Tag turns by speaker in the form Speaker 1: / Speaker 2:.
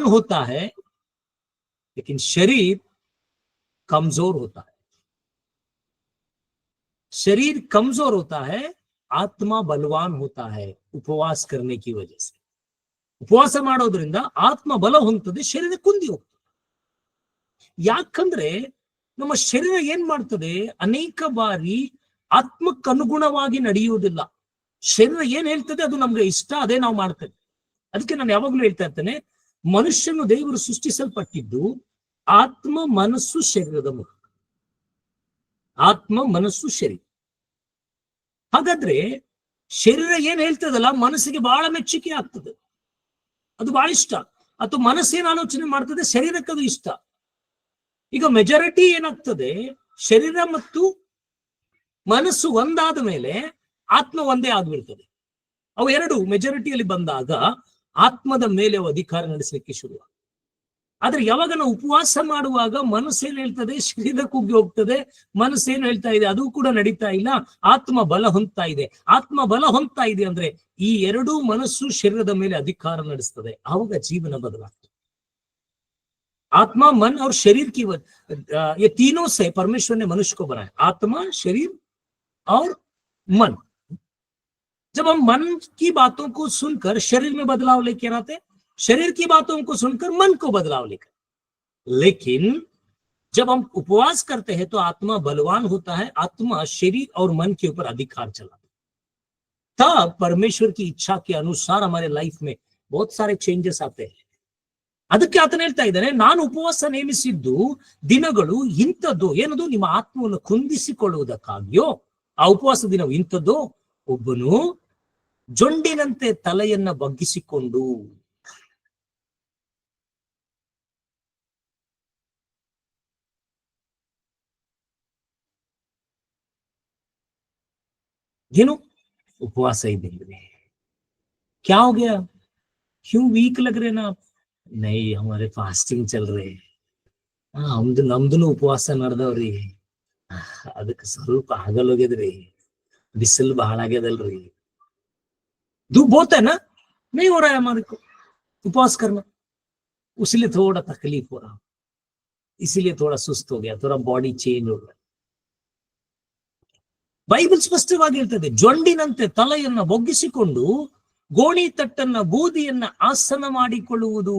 Speaker 1: बलवान होता है लेकिन शरीर कमजोर होता है शरीर कमजोर होता है ಆತ್ಮ ಬಲವಾನ್ ಹೋತಾ ಹೈ ಉಪವಾಸ करने की वजह से ಉಪವಾಸ ಮಾಡೋದ್ರಿಂದ ಆತ್ಮ ಬಲ ಹೊಂದ್ತದೆ ಶರೀರ ಕುಂದಿ ಹೋಗ್ತದೆ ಯಾಕಂದ್ರೆ ನಮ್ಮ ಶರೀರ ಏನ್ ಮಾಡ್ತದೆ ಅನೇಕ ಬಾರಿ ಆತ್ಮಕ್ಕನುಗುಣವಾಗಿ ನಡೆಯುವುದಿಲ್ಲ ಶರೀರ ಏನ್ ಹೇಳ್ತದೆ ಅದು ನಮ್ಗೆ ಇಷ್ಟ ಅದೇ ನಾವು ಮಾಡ್ತೇವೆ ಅದಕ್ಕೆ ನಾನು ಯಾವಾಗ್ಲೂ ಹೇಳ್ತಾ ಇರ್ತೇನೆ ಮನುಷ್ಯನು ದೇವರು ಸೃಷ್ಟಿಸಲ್ಪಟ್ಟಿದ್ದು ಆತ್ಮ, ಮನಸ್ಸು, ಶರೀರದ ಮೂಲಕ ಆತ್ಮ, ಮನಸ್ಸು, ಶರೀರ. ಹಾಗಾದ್ರೆ ಶರೀರ ಏನ್ ಹೇಳ್ತದಲ್ಲ? ಮನಸ್ಸಿಗೆ ಬಹಳ ಮೆಚ್ಚುಗೆ ಆಗ್ತದೆ. ಅದು ಬಹಳ ಇಷ್ಟ. ಅಥವಾ ಮನಸ್ಸೇನು ಆಲೋಚನೆ ಮಾಡ್ತದೆ? ಶರೀರಕ್ಕೆ ಅದು ಇಷ್ಟ. ಈಗ ಮೆಜಾರಿಟಿ ಏನಾಗ್ತದೆ? ಶರೀರ ಮತ್ತು ಮನಸ್ಸು ಒಂದಾದ ಮೇಲೆ ಆತ್ಮ ಒಂದೇ ಆಗ್ಬಿಡ್ತದೆ. ಅವು ಎರಡು ಮೆಜಾರಿಟಿಯಲ್ಲಿ ಬಂದಾಗ ಆತ್ಮದ ಮೇಲೆ ಅವು ಅಧಿಕಾರ ನಡೆಸಲಿಕ್ಕೆ ಶುರು ಆದ್ರೆ ಯಾವಾಗ ನಾವು ಉಪವಾಸ ಮಾಡುವಾಗ ಮನಸ್ಸೇನ್ ಹೇಳ್ತದೆ ಶರೀರ ಕುಗ್ಗಿ ಹೋಗ್ತದೆ ಮನಸ್ಸೇನು ಹೇಳ್ತಾ ಇದೆ ಅದು ಕೂಡ ನಡೀತಾ ಇಲ್ಲ ಆತ್ಮ ಬಲ ಹೊಂದ್ತಾ ಇದೆ ಆತ್ಮ ಬಲ ಹೊಂದ್ತಾ ಇದೆ ಅಂದ್ರೆ ಈ ಎರಡೂ ಮನಸ್ಸು ಶರೀರದ ಮೇಲೆ ಅಧಿಕಾರ ನಡೆಸ್ತದೆ ಆವಾಗ ಜೀವನ ಬದಲಾಗ್ತದೆ आत्मा मन और शरीर की वजह ये तीनों से परमेश्वर ने मनुष्य को बनाया आत्मा शरीर और मन जब हम मन की बातों को सुनकर शरीर में बदलाव लेकर आते शरीर की बातों को सुनकर मन को बदलाव लेकर लेकिन जब हम उपवास करते हैं तो आत्मा बलवान होता है आत्मा शरीर और मन के ऊपर अधिकार चलाता तब परमेश्वर की इच्छा के अनुसार हमारे लाइफ में बहुत सारे चेंजेस आते हैं ಅದಕ್ಕೆ ಆತನ ಹೇಳ್ತಾ ಇದ್ದಾನೆ ನಾನು ಉಪವಾಸ ನೇಮಿಸಿದ್ದು ದಿನಗಳು ಇಂಥದ್ದು ಏನದು ನಿಮ್ಮ ಆತ್ಮವನ್ನು ಕುಂದಿಸಿಕೊಳ್ಳುವುದಕ್ಕಾಗಿಯೋ ಆ ಉಪವಾಸ ದಿನವು ಇಂಥದ್ದು ಒಬ್ಬನು ಜೊಂಡಿನಂತೆ ತಲೆಯನ್ನ ಬಗ್ಗಿಸಿಕೊಂಡು ಏನು उपवास ही दिन में क्या हो गया क्यों वीक लग रहे ना आप नहीं हमारे फास्टिंग चल रहे हैं ಹಾ ನಮ್ದು ನಮ್ದುನು ಉಪವಾಸ ನಡ್ದವ್ರಿ ಅದಕ್ಕೆ ಸ್ವಲ್ಪ ಆಗಲ್ಲೋಗ್ಯದ್ರಿ ಬಿಸಿಲು ಬಹಳ ಆಗ್ಯದಲ್ರಿ धूप बहुत है ना नहीं हो रहा है हमारे को उपवास करना उसलिए थोड़ा तकलीफ हो रहा इसीलिए थोड़ा सुस्त हो गया थोड़ा बॉडी चेंज हो गया ಬೈಬಲ್ ಸ್ಪಷ್ಟವಾಗಿ ಹೇಳ್ತದೆ ಜೊಂಡಿನಂತೆ ತಲೆಯನ್ನ ಬೊಗ್ಗಿಸಿಕೊಂಡು ಗೋಣಿ ತಟ್ಟನ್ನ ಬೂದಿಯನ್ನ ಆಸನ ಮಾಡಿಕೊಳ್ಳುವುದು